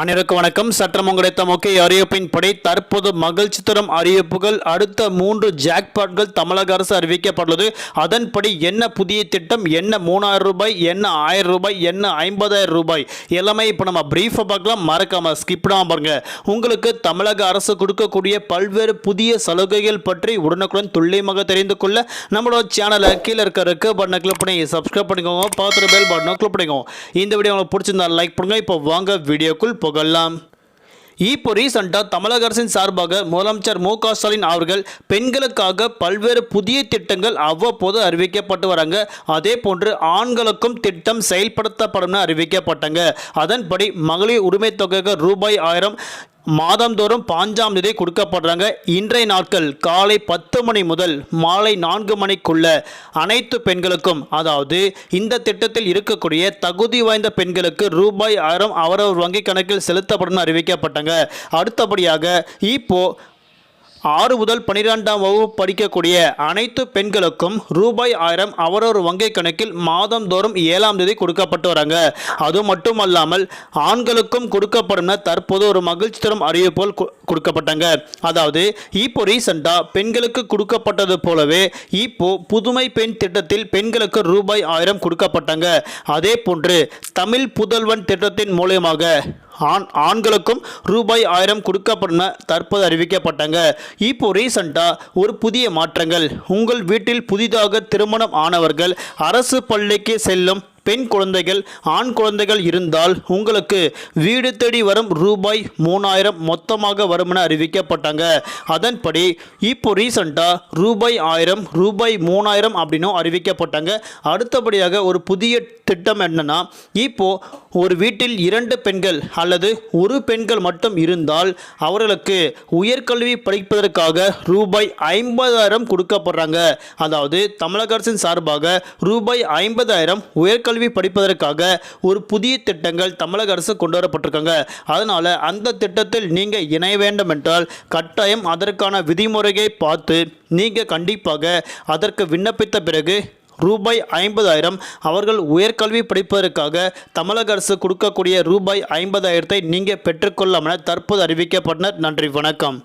அனைவருக்கும் வணக்கம். சற்றம் கிடைத்த முக்கிய அறிவிப்பின்படி தற்போது மகிழ்ச்சி தரும் அறிவிப்புகள் அடுத்த மூன்று ஜாக்பாட்கள் தமிழக அரசு அறிவிக்கப்பட்டுள்ளது. அதன்படி என்ன புதிய திட்டம் என்ன மூணாயிரம் ரூபாய் என்ன ஆயிரம் ரூபாய் என்ன ஐம்பதாயிரம் ரூபாய் எல்லாமே இப்போ நம்ம பிரீஃபாக பார்க்கலாம். மறக்காம ஸ்கிப் பாருங்க. உங்களுக்கு தமிழக அரசு கொடுக்கக்கூடிய பல்வேறு புதிய சலுகைகள் பற்றி உடனுக்குடன் துல்லியமாக தெரிந்து கொள்ள நம்மளோட சேனலை கீழே இருக்க இருக்க பட்டனை கிளிக் பண்ணி சப்ஸ்கிரைப் பண்ணிக்கோங்க. பார்த்துட்டு பெல் பட்டனை கிளிக் பண்ணிக்கோங்க. இந்த வீடியோ உங்களுக்கு பிடிச்சிருந்தா லைக் பண்ணுங்க. இப்போ வாங்க வீடியோக்குள் புகழலாம் இப்போ ரீசெண்டாக தமிழக அரசின் சார்பாக முதலமைச்சர் மு க ஸ்டாலின் அவர்கள் பெண்களுக்காக பல்வேறு புதிய திட்டங்கள் அவ்வப்போது அறிவிக்கப்பட்டு வராங்க. அதே போன்று ஆண்களுக்கும் திட்டம் செயல்படுத்தப்படும் அறிவிக்கப்பட்டாங்க. அதன்படி மகளிர் உரிமை தொகைக்கு ரூபாய் ஆயிரம் மாதந்தோறும் பாஞ்சாம் தேதி கொடுக்கப்படுறாங்க. இன்றைய நாட்கள் காலை பத்து மணி முதல் மாலை நான்கு மணிக்குள்ள அனைத்து பெண்களுக்கும் அதாவது இந்த திட்டத்தில் இருக்கக்கூடிய தகுதி வாய்ந்த பெண்களுக்கு ரூபாய் ஆயிரம் அவரவர் வங்கி கணக்கில் செலுத்தப்படும் அறிவிக்கப்பட்டாங்க. அடுத்தபடியாக இப்போ ஆறு முதல் பனிரெண்டாம் வகுப்பு படிக்கக்கூடிய அனைத்து பெண்களுக்கும் ரூபாய் ஆயிரம் அவரவர் வங்கி கணக்கில் மாதந்தோறும் ஏழாம் தேதி கொடுக்கப்பட்டு வராங்க. அது மட்டுமல்லாமல் ஆண்களுக்கும் கொடுக்கப்படும் தற்போது ஒரு மகிழ்ச்சி தரும் அறிவிப்புகள் கொடுக்கப்பட்டாங்க. அதாவது இப்போ ரீசெண்டாக பெண்களுக்கு கொடுக்கப்பட்டது போலவே இப்போ புதுமை பெண் திட்டத்தில் பெண்களுக்கு ரூபாய் ஆயிரம் கொடுக்கப்பட்டாங்க. அதே போன்று தமிழ் புதல்வன் திட்டத்தின் மூலயமாக ஆண் ஆண்களுக்கும் ரூபாய் ஆயிரம் கொடுக்கப்படும் தற்போது அறிவிக்கப்பட்டாங்க. இப்போ ரீசண்டாக ஒரு புதிய மாற்றங்கள். உங்கள் வீட்டில் புதிதாக திருமணம் ஆனவர்கள் அரசு பள்ளிக்கு செல்லும் பெண் குழந்தைகள் ஆண் குழந்தைகள் இருந்தால் உங்களுக்கு வீடு தேடி வரும் ரூபாய் மூணாயிரம் மொத்தமாக வரும் என அறிவிக்கப்பட்டாங்க. அதன்படி இப்போ ரீசண்டாக ரூபாய் ஆயிரம் ரூபாய் மூணாயிரம் அப்படின்னும் அறிவிக்கப்பட்டாங்க. அடுத்தபடியாக ஒரு புதிய திட்டம் என்னன்னா இப்போ ஒரு வீட்டில் இரண்டு பெண்கள் அல்லது ஒரு பெண்கள் மட்டும் இருந்தால் அவர்களுக்கு உயர்கல்வி படிப்பதற்காக ரூபாய் ஐம்பதாயிரம் கொடுக்கப்படுறாங்க. அதாவது தமிழக அரசின் சார்பாக ரூபாய் ஐம்பதாயிரம் உயர்கல்வி படிப்பதற்காக ஒரு புதிய திட்டங்கள் தமிழக அரசு கொண்டு வரப்பட்டிருக்காங்க. அதனால் அந்த திட்டத்தில் நீங்கள் இணைய வேண்டும் என்றால் கட்டாயம் அதற்கான விதிமுறையை பார்த்து நீங்கள் கண்டிப்பாக அதற்கு விண்ணப்பித்த பிறகு ரூபாய் ஐம்பதாயிரம் அவர்கள் உயர்கல்வி படிப்பதற்காக தமிழக அரசு கொடுக்கக்கூடிய ரூபாய் ஐம்பதாயிரத்தை நீங்கள் பெற்றுக்கொள்ளாமல் தற்போது அறிவிக்கப்பட்டனர். நன்றி வணக்கம்.